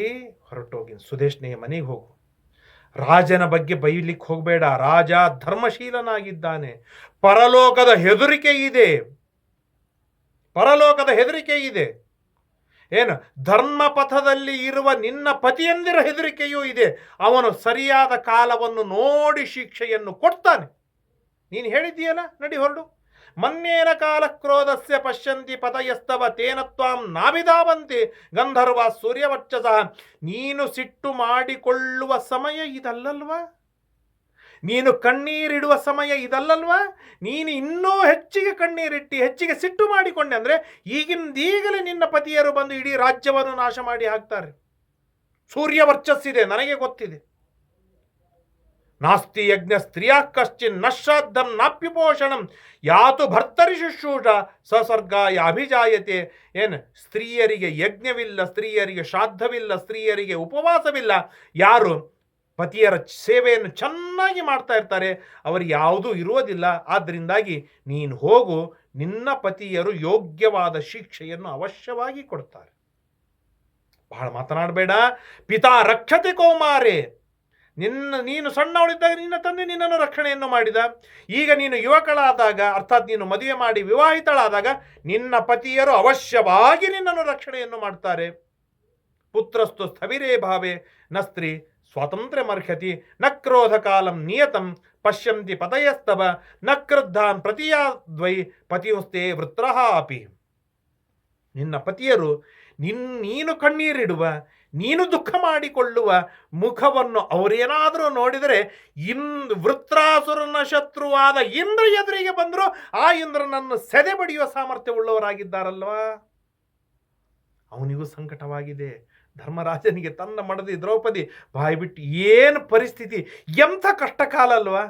ಹೊರಟೋಗಿ ಸುದೇಶ್ನೆಯ ಮನೆಗೆ ಹೋಗು. ರಾಜನ ಬಗ್ಗೆ ಬೈಲಿಕ್ಕೆ ಹೋಗಬೇಡ. ರಾಜ ಧರ್ಮಶೀಲನಾಗಿದ್ದಾನೆ. ಪರಲೋಕದ ಹೆದರಿಕೆ ಇದೆ. ಪರಲೋಕದ ಹೆದರಿಕೆ ಇದೆ. ಏನು? ಧರ್ಮ ಪಥದಲ್ಲಿ ಇರುವ ನಿನ್ನ ಪತಿಯಂದಿರ ಹೆದರಿಕೆಯೂ ಇದೆ. ಅವನು ಸರಿಯಾದ ಕಾಲವನ್ನು ನೋಡಿ ಶಿಕ್ಷೆಯನ್ನು ಕೊಡ್ತಾನೆ. ನೀನು ಹೇಳಿದ್ದೀಯಲ್ಲ, ನಡಿ ಹೊರಡು. ಮನ್ನೇನ ಕಾಲ ಕ್ರೋಧಸ್ಯ ಪಶ್ಯಂತಿ ಪತಯಸ್ತವ ತೇನ ತ್ವಾಂ ನಾವಿದಾವಂತೆ ಗಂಧರ್ವ ಸೂರ್ಯವರ್ಚಸ ನೀನು ಸಿಟ್ಟು ಮಾಡಿಕೊಳ್ಳುವ ಸಮಯ ಇದಲ್ಲಲ್ವಾ? ನೀನು ಕಣ್ಣೀರಿಡುವ ಸಮಯ ಇದಲ್ಲಲ್ವಾ? ನೀನು ಇನ್ನೂ ಹೆಚ್ಚಿಗೆ ಕಣ್ಣೀರಿಟ್ಟು, ಹೆಚ್ಚಿಗೆ ಸಿಟ್ಟು ಮಾಡಿಕೊಂಡೆ ಅಂದರೆ ಈಗಿಂದೀಗಲೇ ನಿನ್ನ ಪತಿಯರು ಬಂದು ಇಡೀ ರಾಜ್ಯವನ್ನು ನಾಶ ಮಾಡಿ ಹಾಕ್ತಾರೆ. ಸೂರ್ಯ ವರ್ಚಸ್ಸಿದೆ ನನಗೆ ಗೊತ್ತಿದೆ. ನಾಸ್ತಿ ಯಜ್ಞ ಸ್ತ್ರೀಯ ಕಶ್ಚಿನ್ ನಶ್ರಾದ್ದಂ ನಾಪ್ಯುಪೋಷಣಂ. ಯಾತು ಭರ್ತರಿ ಶುಶ್ರೂಷ ಸಸರ್ಗ ಅಭಿಜಾಯತೆ. ಏನು? ಸ್ತ್ರೀಯರಿಗೆ ಯಜ್ಞವಿಲ್ಲ, ಸ್ತ್ರೀಯರಿಗೆ ಶ್ರಾದ್ದವಿಲ್ಲ, ಸ್ತ್ರೀಯರಿಗೆ ಉಪವಾಸವಿಲ್ಲ. ಯಾರು? ಪತಿಯರ ಸೇವೆಯನ್ನು ಚೆನ್ನಾಗಿ ಮಾಡ್ತಾ ಇರ್ತಾರೆ. ಅವರು ಯಾವುದೂ ಇರುವುದಿಲ್ಲ. ಆದ್ದರಿಂದಾಗಿ ನೀನು ಹೋಗು, ನಿನ್ನ ಪತಿಯರು ಯೋಗ್ಯವಾದ ಶಿಕ್ಷೆಯನ್ನು ಅವಶ್ಯವಾಗಿ ಕೊಡ್ತಾರೆ. ಬಹಳ ಮಾತನಾಡಬೇಡ. ಪಿತಾ ರಕ್ಷತೆ ಕೌಮಾರೆ. ನಿನ್ನ, ನೀನು ಸಣ್ಣವಳಿದ್ದಾಗ ನಿನ್ನ ತಂದೆ ನಿನ್ನನ್ನು ರಕ್ಷಣೆಯನ್ನು ಮಾಡಿದ. ಈಗ ನೀನು ಯುವಕಳಾದಾಗ, ಅರ್ಥಾತ್ ನೀನು ಮದುವೆ ಮಾಡಿ ವಿವಾಹಿತಳಾದಾಗ, ನಿನ್ನ ಪತಿಯರು ಅವಶ್ಯವಾಗಿ ನಿನ್ನನ್ನು ರಕ್ಷಣೆಯನ್ನು ಮಾಡ್ತಾರೆ. ಪುತ್ರಸ್ತು ಸ್ಥವಿರೇ ಭಾವೆ ನ ಸ್ತ್ರೀ ಸ್ವಾತಂತ್ರ್ಯಮರ್ಹತಿ ನ ಕ್ರೋಧ ಕಾಲಂ ನಿಯತಂ ಪಶ್ಯಂತಿ ಪತಯಸ್ತವ ನ ಕ್ರುದ್ಧಾನ್ ಪ್ರತಿಯಾದ್ವೈ ಪತಿಯುಸ್ತೇ ವೃತ್ರಃ ಅಪಿ. ನಿನ್ನ ಪತಿಯರು ನಿನ್, ನೀನು ಕಣ್ಣೀರಿಡುವ, ನೀನು ದುಃಖ ಮಾಡಿಕೊಳ್ಳುವ ಮುಖವನ್ನು ಅವರೇನಾದರೂ ನೋಡಿದರೆ ಇನ್, ವೃತ್ರಾಸುರನ ಶತ್ರುವಾದ ಇಂದ್ರ ಎದುರಿಗೆ ಬಂದರೂ ಆ ಇಂದ್ರನನ್ನು ಸೆದೆ ಬಡಿಯುವ ಸಾಮರ್ಥ್ಯವುಳ್ಳವರಾಗಿದ್ದಾರಲ್ವಾ? ಅವನಿಗೂ ಸಂಕಟವಾಗಿದೆ. ಧರ್ಮರಾಜನಿಗೆ ತನ್ನ ಮಡದಿ ದ್ರೌಪದಿ ಬಾಯಿ ಬಿಟ್ಟು ಏನು ಪರಿಸ್ಥಿತಿ? ಎಂಥ ಕಷ್ಟಕಾಲ ಅಲ್ವಾ?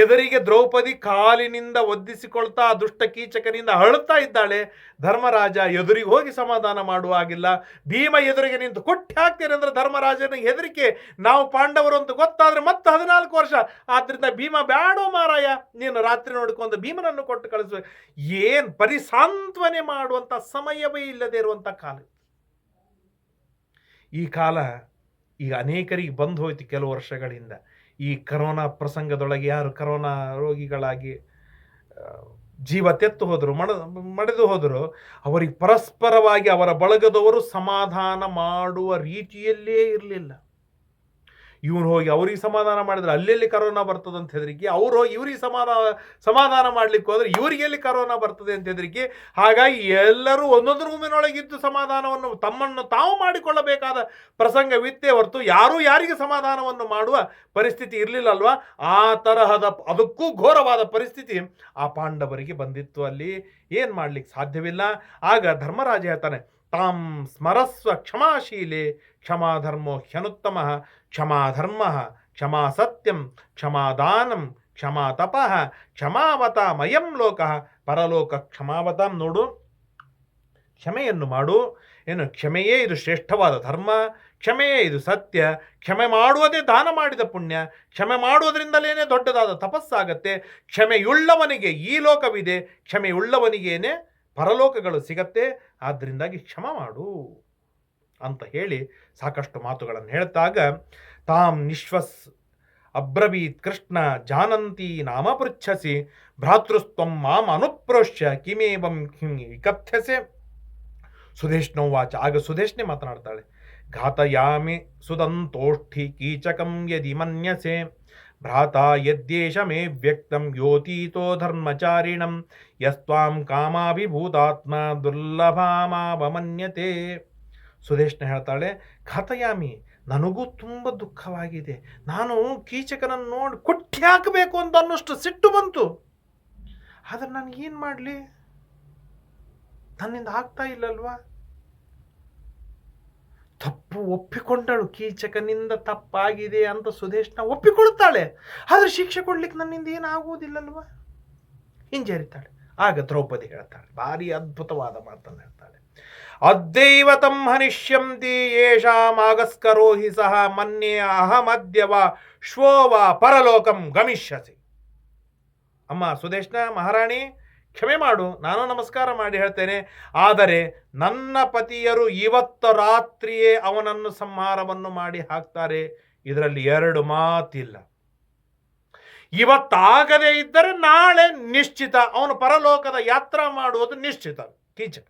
ಎದುರಿಗೆ ದ್ರೌಪದಿ ಕಾಲಿನಿಂದ ಒದ್ದಿಸಿಕೊಳ್ತಾ ದುಷ್ಟ ಕೀಚಕನಿಂದ ಅಳುತ್ತಾ ಇದ್ದಾಳೆ. ಧರ್ಮರಾಜ ಎದುರಿಗೆ ಹೋಗಿ ಸಮಾಧಾನ ಮಾಡುವ ಹಾಗಿಲ್ಲ. ಭೀಮ ಎದುರಿಗೆ ನಿಂತು ಕೊಟ್ಟಿ ಹಾಕ್ತೇನೆ ಅಂದ್ರೆ ಧರ್ಮರಾಜನ ಹೆದರಿಕೆ. ನಾವು ಪಾಂಡವರು ಅಂತ ಗೊತ್ತಾದ್ರೆ ಮತ್ತೆ ಹದಿನಾಲ್ಕು ವರ್ಷ. ಆದ್ದರಿಂದ ಭೀಮ ಬ್ಯಾಡೋ ಮಾರಾಯ. ನೀನು ರಾತ್ರಿ ನೋಡ್ಕೊಂಡು ಭೀಮನನ್ನು ಕೊಟ್ಟು ಕಳಿಸ್ಬೇಕು ಏನು ಪರಿಸಾಂತ್ವನೆ ಮಾಡುವಂಥ ಸಮಯವೇ ಇಲ್ಲದೆ ಇರುವಂಥ ಕಾಲ. ಈ ಕಾಲ ಈಗ ಅನೇಕರಿಗೆ ಬಂದು ಹೋಯ್ತು ಕೆಲವು ವರ್ಷಗಳಿಂದ. ಈ ಕರೋನಾ ಪ್ರಸಂಗದೊಳಗೆ ಯಾರು ಕರೋನಾ ರೋಗಿಗಳಾಗಿ ಜೀವ ತೆತ್ತು ಹೋದರು, ಮಡ, ಮಡೆದು ಹೋದರು, ಅವರಿಗೆ ಪರಸ್ಪರವಾಗಿ ಅವರ ಬಳಗದವರು ಸಮಾಧಾನ ಮಾಡುವ ರೀತಿಯಲ್ಲೇ ಇರಲಿಲ್ಲ. ಇವನು ಹೋಗಿ ಅವ್ರಿಗೆ ಸಮಾಧಾನ ಮಾಡಿದ್ರೆ ಅಲ್ಲೆಲ್ಲಿ ಕರೋನಾ ಬರ್ತದೆ ಅಂತ ಹೆದರಿಕೆ, ಅವ್ರು ಹೋಗಿ ಇವ್ರಿಗೆ ಸಮಾಧಾನ ಸಮಾಧಾನ ಮಾಡ್ಲಿಕ್ಕೆ ಹೋದ್ರೆ ಇವರಿಗೆ ಎಲ್ಲಿ ಕರೋನಾ ಬರ್ತದೆ ಅಂತ ಹೆದರಿಕೆ? ಹಾಗಾಗಿ ಎಲ್ಲರೂ ಒಂದೊಂದು ರೂಮಿನೊಳಗಿದ್ದು ಸಮಾಧಾನವನ್ನು ತಮ್ಮನ್ನು ತಾವು ಮಾಡಿಕೊಳ್ಳಬೇಕಾದ ಪ್ರಸಂಗವಿತ್ತೇ ಹೊರತು ಯಾರೂ ಯಾರಿಗೆ ಸಮಾಧಾನವನ್ನು ಮಾಡುವ ಪರಿಸ್ಥಿತಿ ಇರಲಿಲ್ಲಲ್ವಾ? ಆ ತರಹದ ಅದಕ್ಕೂ ಘೋರವಾದ ಪರಿಸ್ಥಿತಿ ಆ ಪಾಂಡವರಿಗೆ ಬಂದಿತ್ತು ಅಲ್ಲಿ. ಏನು ಮಾಡ್ಲಿಕ್ಕೆ ಸಾಧ್ಯವಿಲ್ಲ? ಆಗ ಧರ್ಮರಾಜ ಹೇಳ್ತಾನೆ, ತಾಂ ಸ್ಮರಸ್ವ ಕ್ಷಮಾಶೀಲೆ, ಕ್ಷಮಾಧರ್ಮೋ ಹ್ಯನುತ್ತಮ ಕ್ಷಮಾಧರ್ಮ ಕ್ಷಮಾ ಸತ್ಯಂ ಕ್ಷಮಾ ತಪಃ ಕ್ಷಮಾವತ ಮಯಂ ಲೋಕ. ಪರಲೋಕ ಕ್ಷಮಾವತಾಂ ನೋಡು. ಕ್ಷಮೆಯನ್ನು ಮಾಡು. ಏನು, ಕ್ಷಮೆಯೇ ಇದು ಶ್ರೇಷ್ಠವಾದ ಧರ್ಮ. ಕ್ಷಮೆಯೇ ಇದು ಸತ್ಯ. ಕ್ಷಮೆ ಮಾಡುವುದೇ ದಾನ ಮಾಡಿದ ಪುಣ್ಯ. ಕ್ಷಮೆ ಮಾಡುವುದರಿಂದಲೇ ದೊಡ್ಡದಾದ ತಪಸ್ಸಾಗತ್ತೆ. ಕ್ಷಮೆಯುಳ್ಳವನಿಗೆ ಈ ಲೋಕವಿದೆ. ಕ್ಷಮೆಯುಳ್ಳವನಿಗೇನೆ ಪರಲೋಕಗಳು ಸಿಗತ್ತೆ. ಆದ್ದರಿಂದಾಗಿ ಕ್ಷಮ ಮಾಡು. ಅಂತ ಹೇಳಿ ಸಾಕಷ್ಟು ಮಾತುಗಳನ್ನು ಹೇಳ್ತಾಗ, ತಾಂ ನಿಶ್ವಸ್ ಅಬ್ರವೀತ್ ಕೃಷ್ಣ ಜಾನಂತಿ ನಾಮ ಪೃಚ್ಛಸಿ, ಭ್ರಾತೃಸ್ತ್ವಂ ಮಾಂ ಅನುಪ್ರೋಷ್ಯ ಕಿಮೇವಂ ಕಿಂ ಕಥ್ಯಸೆ ಸುಧೇಶ್ನೋವಾಚ ಆಗ ಸುಧೇಶ್ನೆ ಮಾತನಾಡ್ತಾಳೆ, ಘಾತಯಾಮಿ ಸುದಂತೋಷ್ಠಿ ಕೀಚಕಂ ಯದಿ ಮನ್ಯಸೆ, ಭ್ರಾತ ಯದ್ಯೇಷ ಮೇ ವ್ಯಕ್ತಂ ಯೋತೀತೋ ಧರ್ಮಚಾರಿಣಂ, ಯಸ್ತ್ವಾಂ ಕಾಮಾಭಿಭೂತಾತ್ಮ ದುರ್ಲಭಾಮಾವಮನ್ಯತೆ. ಸುಧೇಶ್ನ ಹೇಳ್ತಾಳೆ ಘಾತಯಾಮಿ ನನಗೂ ತುಂಬ ದುಃಖವಾಗಿದೆ. ನಾನು ಕೀಚಕನನ್ನು ನೋಡಿ ಕೊಟ್ಟಿ ಹಾಕಬೇಕು ಅಂತ ಅನ್ನೋಷ್ಟು ಸಿಟ್ಟು ಬಂತು. ಆದರೆ ನಾನು ಏನು ಮಾಡಲಿ? ನನ್ನಿಂದ ಆಗ್ತಾ ಇಲ್ಲಲ್ವಾ? ತಪ್ಪು ಒಪ್ಪಿಕೊಂಡಳು, ಕೀಚಕನಿಂದ ತಪ್ಪಾಗಿದೆ ಅಂತ ಸುದೇಶ್ನ ಒಪ್ಪಿಕೊಳ್ತಾಳೆ. ಆದರೆ ಶಿಕ್ಷೆ ಕೊಡ್ಲಿಕ್ಕೆ ನನ್ನಿಂದ ಏನು ಆಗುವುದಿಲ್ಲಲ್ವಾ? ಹಿಂಜರಿತಾಳೆ. ಆಗ ದ್ರೌಪದಿ ಹೇಳ್ತಾಳೆ, ಭಾರಿ ಅದ್ಭುತವಾದ ಮಾತನ್ನು ಹೇಳ್ತಾಳೆ. ಅದ್ಯೈವ ತಂ ಹನಿಷ್ಯಂತಿ ಯೇಷಾಮಾಗಸ್ಕರೋ ಹಿ ಸಹ ಮನ್ಯೆ ಅಹಮದ್ಯ ವಾ ಪರಲೋಕಂ ಗಮಿಷ್ಯಸಿ ಅಮ್ಮ ಸುದೇಶ್ನ ಮಹಾರಾಣಿ ಕ್ಷಮೆ ಮಾಡು, ನಾನು ನಮಸ್ಕಾರ ಮಾಡಿ ಹೇಳ್ತೇನೆ. ಆದರೆ ನನ್ನ ಪತಿಯರು ಇವತ್ತು ರಾತ್ರಿಯೇ ಅವನನ್ನು ಸಂಹಾರವನ್ನು ಮಾಡಿ ಹಾಕ್ತಾರೆ. ಇದರಲ್ಲಿ ಎರಡು ಮಾತಿಲ್ಲ. ಇವತ್ತಾಗದೇ ಇದ್ದರೆ ನಾಳೆ ನಿಶ್ಚಿತ, ಅವನು ಪರಲೋಕದ ಯಾತ್ರಾ ಮಾಡುವುದು ನಿಶ್ಚಿತ. ಕೀಚಕ.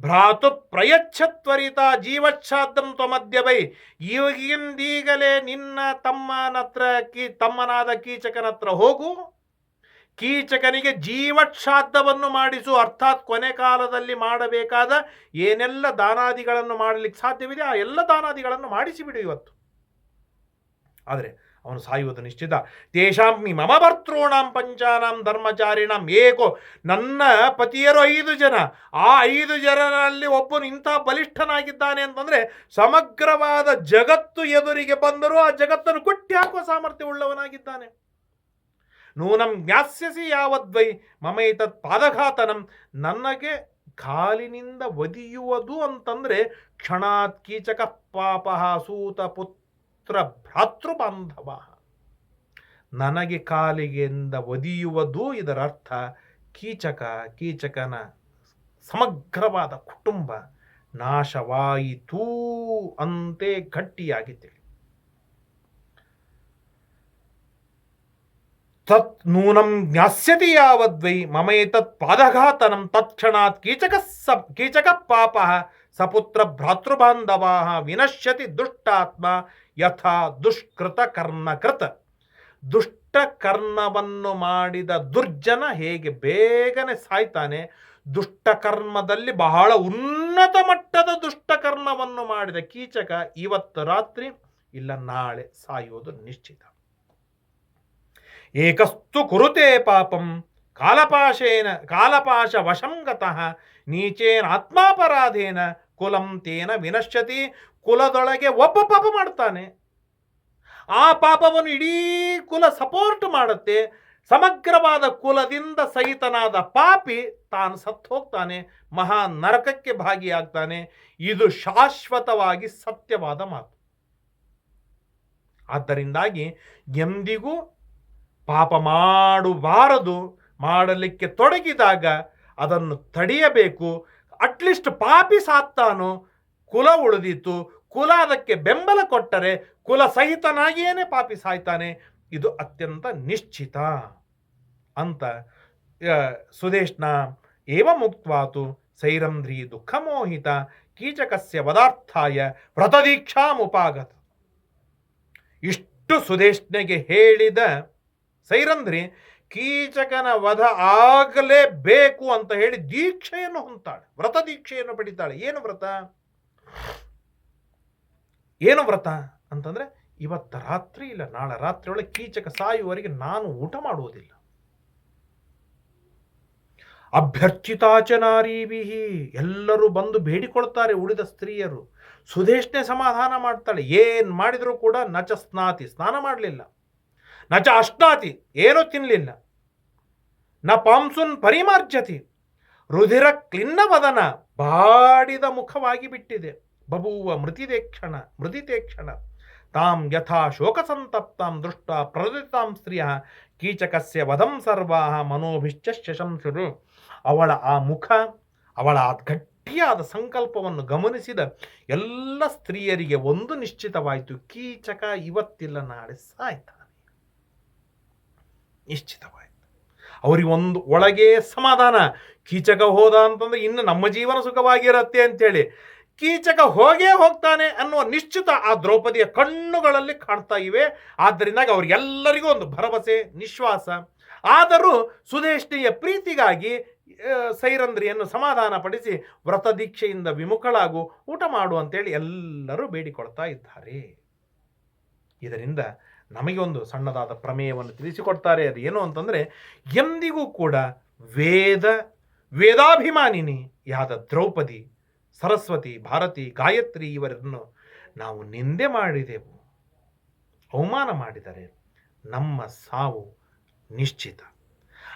ಭ್ರಾತು ಪ್ರಯಚ್ಛತ್ವರಿತ ಜೀವಚ್ಛಾದಂ ತ್ವಮದ್ಯವೈ ಈಗಿಂದೀಗಲೇ ನಿನ್ನ ತಮ್ಮನತ್ರ ಕೀ, ತಮ್ಮನಾದ ಕೀಚಕನತ್ರ ಹೋಗು. ಕೀಚಕನಿಗೆ ಜೀವಕ್ಷಾದ್ದವನ್ನು ಮಾಡಿಸು. ಅರ್ಥಾತ್ ಕೊನೆ ಕಾಲದಲ್ಲಿ ಮಾಡಬೇಕಾದ ಏನೆಲ್ಲ ದಾನಾದಿಗಳನ್ನು ಮಾಡಲಿಕ್ಕೆ ಸಾಧ್ಯವಿದೆ, ಆ ಎಲ್ಲ ದಾನಾದಿಗಳನ್ನು ಮಾಡಿಸಿಬಿಡು ಇವತ್ತು. ಆದರೆ ಅವನು ಸಾಯುವುದು ನಿಶ್ಚಿತ. ತೇಷಾಂ ಮಮ ಭರ್ತೃಣಾಂ ಪಂಚಾನಾಂ ಧರ್ಮಚಾರಿಣಾಂ ಏಕೋ. ನನ್ನ ಪತಿಯರು ಐದು ಜನ. ಆ ಐದು ಜನರಲ್ಲಿ ಒಬ್ಬನು ಇಂಥ ಬಲಿಷ್ಠನಾಗಿದ್ದಾನೆ ಅಂತಂದರೆ ಸಮಗ್ರವಾದ ಜಗತ್ತು ಎದುರಿಗೆ ಬಂದರೂ ಆ ಜಗತ್ತನ್ನು ಕೊಟ್ಟಿ ಹಾಕುವ ಸಾಮರ್ಥ್ಯ ಉಳ್ಳವನಾಗಿದ್ದಾನೆ. ನೂನಂ ಜ್ಞಾಸ್ಯಸಿ ಯಾವದ್ವೈ ಮಮೈತತ್ ಪಾದಘಾತನಂ. ನನಗೆ ಕಾಲಿನಿಂದ ಒದಿಯುವುದು ಅಂತಂದರೆ ಕ್ಷಣಾತ್ ಕೀಚಕ ಪಾಪ ಸೂತ ಪುತ್ರ ಭ್ರಾತೃ ಬಾಂಧವ ನನಗೆ ಕಾಲಿಗೆಂದ ಒದಿಯುವುದು ಇದರ ಅರ್ಥ ಕೀಚಕ, ಕೀಚಕನ ಸಮಗ್ರವಾದ ಕುಟುಂಬ ನಾಶವಾಯಿತು ಅಂತೆ ಗಟ್ಟಿಯಾಗಿ ತಿಳಿ ತತ್ ನೂನಂ ಜ್ಞಾಸ್ಯತಿ ಯಾವದ್ವೈ ಮಮೈತತ್ ಪಾದಘಾತನಂ ತತ್ಕ್ಷಣಾತ್ ಕೀಚಕ ಸ ಕೀಚಕ ಪಾಪ ಸಪುತ್ರ ಭ್ರಾತೃಬಾಂಧವಾ ವಿನಶ್ಯತಿ ದುಷ್ಟಾತ್ಮ ಯಥಾ ದುಷ್ಕೃತ ಕರ್ಣಕೃತ ದುಷ್ಟ ಕರ್ಮವನ್ನು ಮಾಡಿದ ದುರ್ಜನ ಹೇಗೆ ಬೇಗನೆ ಸಾಯ್ತಾನೆ? ದುಷ್ಟಕರ್ಮದಲ್ಲಿ ಬಹಳ ಉನ್ನತ ಮಟ್ಟದ ದುಷ್ಟ ಕರ್ಮವನ್ನು ಮಾಡಿದ ಕೀಚಕ ಇವತ್ತು ರಾತ್ರಿ ಇಲ್ಲ, ನಾಳೆ ಸಾಯುವುದು ನಿಶ್ಚಿತ. ಏಕಸ್ತು ಕುರುತೆ ಪಾಪಂ ಕಾಲಪಾಶೇನ ಕಾಲಪಾಶ ವಶಂಗತಃ ನೀಚೇನ ಆತ್ಮಾಪರಾಧೇನ ಕುಲಂ ತೇನ ವಿನಶ್ಯತಿ, ಕುಲದೊಳಗೆ ಒಬ್ಬ ಪಾಪ ಮಾಡ್ತಾನೆ ಆ ಪಾಪವನ್ನು ಇಡೀ ಕುಲ ಸಪೋರ್ಟ್ ಮಾಡುತ್ತೆ. ಸಮಗ್ರವಾದ ಕುಲದಿಂದ ಸಹಿತನಾದ ಪಾಪಿ ತಾನು ಸತ್ತು ಹೋಗ್ತಾನೆ, ಮಹಾ ನರಕಕ್ಕೆ ಭಾಗಿಯಾಗ್ತಾನೆ. ಇದು ಶಾಶ್ವತವಾಗಿ ಸತ್ಯವಾದ ಮಾತು. ಆದ್ದರಿಂದಾಗಿ ಎಂದಿಗೂ ಪಾಪ ಮಾಡಬಾರದು, ಮಾಡಲಿಕ್ಕೆ ತೊಡಗಿದಾಗ ಅದನ್ನು ತಡೆಯಬೇಕು. ಅಟ್ಲೀಸ್ಟ್ ಪಾಪಿ ಸಾತ್ತಾನೋ, ಕುಲ ಉಳಿದಿತ್ತು, ಕುಲ ಅದಕ್ಕೆ ಬೆಂಬಲ ಕೊಟ್ಟರೆ, ಕುಲ ಸಹಿತನಾಗಿಯೇನೆ ಪಾಪಿ ಸಾಯ್ತಾನೆ, ಇದು ಅತ್ಯಂತ ನಿಶ್ಚಿತ. ಅಂತ ಸುದೇಶ್ನ, ಏವ ಮುಕ್ತವಾತು ಸೈರಂಧ್ರಿ ದುಃಖಮೋಹಿತ, ಕೀಚಕಸ್ಯ ವದಾರ್ಥಾಯ ವ್ರತದೀಕ್ಷಾಮುಪಾಗತ ಇಷ್ಟು ಸುದೇಶ್ನೆಗೆ ಹೇಳಿದ ಸೈರಂಧ್ರಿ ಕೀಚಕನ ವಧ ಆಗಲೇಬೇಕು ಅಂತ ಹೇಳಿ ದೀಕ್ಷೆಯನ್ನು ಹೊಂತಾಳೆ ವ್ರತ ದೀಕ್ಷೆಯನ್ನು ಪಡಿತಾಳೆ. ಏನು ವ್ರತ? ಏನು ವ್ರತ ಅಂತಂದ್ರೆ, ಇವತ್ತ ರಾತ್ರಿ ಇಲ್ಲ, ನಾಳೆ ರಾತ್ರಿ ಒಳಗೆ ಕೀಚಕ ಸಾಯುವವರೆಗೆ ನಾನು ಊಟ ಮಾಡುವುದಿಲ್ಲ. ಅಭ್ಯರ್ಚಿತಾಚ ನಾರೀಭಿಹಿ. ಎಲ್ಲರೂ ಬಂದು ಬೇಡಿಕೊಳ್ತಾರೆ ಉಳಿದ ಸ್ತ್ರೀಯರು. ಸುದೇಶ್ನೆ ಸಮಾಧಾನ ಮಾಡ್ತಾಳೆ. ಏನ್ ಮಾಡಿದರೂ ಕೂಡ ನಚ ಸ್ನಾತಿ ಸ್ನಾನ ಮಾಡಲಿಲ್ಲ. ನ ಚ ಅಷ್ಟಾತಿ, ಏನೂ ತಿನ್ನಲಿಲ್ಲ ನ ಪಾಂಸುನ್ ಪರಿಮಾರ್ಜತಿ, ರುಧಿರ ಕ್ಲಿನ್ನವದನ ಬಾಡಿದ ಮುಖವಾಗಿ ಬಿಟ್ಟಿದೆ. ಬಬೂವ ಮೃತಿದೆ ಕ್ಷಣ ಮೃದಿತೆ ಕ್ಷಣ ತಾಂ ಯಥಾ ಶೋಕಸಂತಪ್ತಾಂ ದೃಷ್ಟ ಪ್ರದಿತಾಂ ಸ್ತ್ರೀಯ, ಕೀಚಕಸ್ಯ ವಧಂ ಸರ್ವಾ ಮನೋಭಿಶ್ಚ ಶಶಂಸರು ಅವಳ ಆ ಮುಖ, ಅವಳ ಆ ಗಟ್ಟಿಯಾದ ಸಂಕಲ್ಪವನ್ನು ಗಮನಿಸಿದ ಎಲ್ಲ ಸ್ತ್ರೀಯರಿಗೆ ಒಂದು ನಿಶ್ಚಿತವಾಯಿತು, ಕೀಚಕ ಇವತ್ತಿಲ್ಲ ನಾಳೆ ಸಾಯ್ತಾನೆ ನಿಶ್ಚಿತವಾಯಿತು ಅವರಿಗೆ ಒಂದು ಒಳಗೆ ಸಮಾಧಾನ. ಕೀಚಕ ಹೋದ ಅಂತಂದ್ರೆ ಇನ್ನು ನಮ್ಮ ಜೀವನ ಸುಖವಾಗಿರತ್ತೆ ಅಂತೇಳಿ. ಕೀಚಕ ಹೋಗೇ ಹೋಗ್ತಾನೆ ಅನ್ನುವ ನಿಶ್ಚಿತ ಆ ದ್ರೌಪದಿಯ ಕಣ್ಣುಗಳಲ್ಲಿ ಕಾಣ್ತಾ ಇವೆ. ಆದ್ದರಿಂದಾಗಿ ಅವರಿಗೆಲ್ಲರಿಗೂ ಒಂದು ಭರವಸೆ, ನಿಶ್ವಾಸ. ಆದರೂ ಸುದೇಶ್ನಿಯ ಪ್ರೀತಿಗಾಗಿ ಸೈರಂದ್ರಿಯನ್ನು ಸಮಾಧಾನ ಪಡಿಸಿ ವ್ರತ ದೀಕ್ಷೆಯಿಂದ ವಿಮುಖಳಾಗು, ಊಟ ಮಾಡು ಅಂತೇಳಿ ಎಲ್ಲರೂ ಬೇಡಿಕೊಳ್ತಾ ಇದ್ದಾರೆ. ಇದರಿಂದ ನಮಗೆ ಒಂದು ಸಣ್ಣದಾದ ಪ್ರಮೇಯವನ್ನು ತಿಳಿಸಿಕೊಡ್ತಾರೆ. ಅದು ಏನು ಅಂತಂದರೆ, ಎಂದಿಗೂ ಕೂಡ ವೇದ, ವೇದಾಭಿಮಾನಿನಿ ಯಾದ ದ್ರೌಪದಿ, ಸರಸ್ವತಿ, ಭಾರತಿ, ಗಾಯತ್ರಿ ಇವರನ್ನು ನಾವು ನಿಂದೆ ಮಾಡಿದೆವು. ಅವಮಾನ ಮಾಡಿದರೆ ನಮ್ಮ ಸಾವು ನಿಶ್ಚಿತ.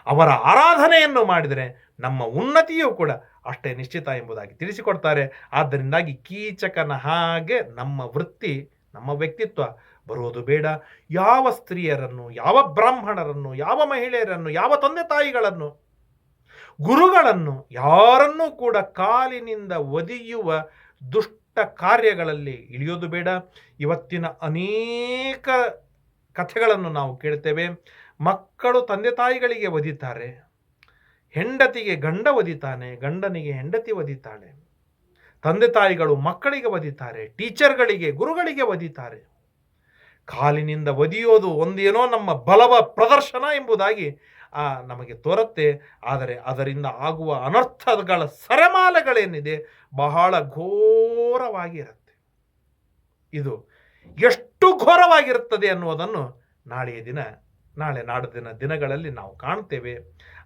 ಅವರ ಆರಾಧನೆಯನ್ನು ಮಾಡಿದರೆ ನಮ್ಮ ಉನ್ನತಿಯೂ ಕೂಡ ಅಷ್ಟೇ ನಿಶ್ಚಿತ ಎಂಬುದಾಗಿ ತಿಳಿಸಿಕೊಡ್ತಾರೆ. ಆದ್ದರಿಂದಾಗಿ ಕೀಚಕನ ಹಾಗೆ ನಮ್ಮ ವೃತ್ತಿ, ನಮ್ಮ ವ್ಯಕ್ತಿತ್ವ ಬರುವುದು ಬೇಡ. ಯಾವ ಸ್ತ್ರೀಯರನ್ನು, ಯಾವ ಬ್ರಾಹ್ಮಣರನ್ನು, ಯಾವ ಮಹಿಳೆಯರನ್ನು, ಯಾವ ತಂದೆ ತಾಯಿಗಳನ್ನು, ಗುರುಗಳನ್ನು ಯಾರನ್ನೂ ಕೂಡ ಕಾಲಿನಿಂದ ಒದಿಯುವ ದುಷ್ಟ ಕಾರ್ಯಗಳಲ್ಲಿ ಇಳಿಯೋದು ಬೇಡ. ಇವತ್ತಿನ ಅನೇಕ ಕಥೆಗಳನ್ನು ನಾವು ಕೇಳ್ತೇವೆ. ಮಕ್ಕಳು ತಂದೆ ತಾಯಿಗಳಿಗೆ ಒದಿತಾರೆ. ಹೆಂಡತಿಗೆ ಗಂಡ ಒದಿತಾನೆ, ಗಂಡನಿಗೆ ಹೆಂಡತಿ ಒದಿತಾಳೆ. ತಂದೆ ತಾಯಿಗಳು ಮಕ್ಕಳಿಗೆ ಒದಿತಾರೆ, ಟೀಚರ್ಗಳಿಗೆ, ಗುರುಗಳಿಗೆ ಒದಿತಾರೆ. ಕಾಲಿನಿಂದ ಒದಿಯೋದು ಒಂದೇನೋ ನಮ್ಮ ಬಲವ ಪ್ರದರ್ಶನ ಎಂಬುದಾಗಿ ಆ, ನಮಗೆ ತೋರುತ್ತೆ. ಆದರೆ ಅದರಿಂದ ಆಗುವ ಅನರ್ಥಗಳ ಸರಮಾಲೆಗಳೇನಿದೆ ಬಹಳ ಘೋರವಾಗಿರುತ್ತೆ. ಇದು ಎಷ್ಟು ಘೋರವಾಗಿರುತ್ತದೆ ಅನ್ನುವುದನ್ನು ನಾಳೆಯ ದಿನ ನಾಳೆ ನಾಡದಿನ ದಿನಗಳಲ್ಲಿ ನಾವು ಕಾಣ್ತೇವೆ.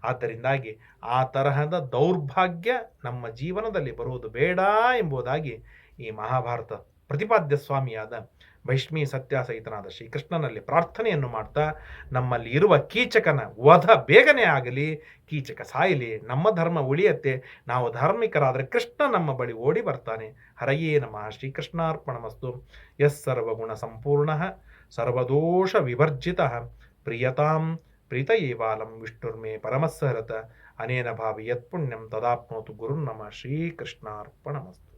ಆದ್ದರಿಂದಾಗಿ ಆ ತರಹದ ದೌರ್ಭಾಗ್ಯ ನಮ್ಮ ಜೀವನದಲ್ಲಿ ಬರುವುದು ಬೇಡ ಎಂಬುದಾಗಿ ಈ ಮಹಾಭಾರತ ಪ್ರತಿಪಾದ್ಯ ಸ್ವಾಮಿಯಾದ ಭೈಷ್ಮಿ ಸತ್ಯಾಸಹಿತನಾದ ಶ್ರೀಕೃಷ್ಣನಲ್ಲಿ ಪ್ರಾರ್ಥನೆಯನ್ನು ಮಾಡ್ತಾ ನಮ್ಮಲ್ಲಿ ಇರುವ ಕೀಚಕನ ವಧ ಬೇಗನೆ ಆಗಲಿ, ಕೀಚಕ ಸಾಯಲಿ, ನಮ್ಮ ಧರ್ಮ ಉಳಿಯತ್ತೆ, ನಾವು ಧಾರ್ಮಿಕರಾದರೆ ಕೃಷ್ಣ ನಮ್ಮ ಬಳಿ ಓಡಿ ಬರ್ತಾನೆ. ಹರಯೇ ನಮಃ ಶ್ರೀಕೃಷ್ಣಾರ್ಪಣಮಸ್ತು. ಯಸ್ ಸರ್ವಗುಣ ಸಂಪೂರ್ಣ, ಸರ್ವದೋಷ ವಿಭರ್ಜಿತ ಪ್ರಿಯತಾಂ ಪ್ರೀತಯೇವಾಲಂ ವಿಷ್ಣುರ್ಮೇ ಪರಮಸ್ಸಹರತ. ಅನೇನ ಭಾವಿ ಯತ್ಪುಣ್ಯಂ ತದಾಪ್ನೋತು ಗುರುನ್ನಮ ಶ್ರೀಕೃಷ್ಣಾರ್ಪಣಮಸ್ತು.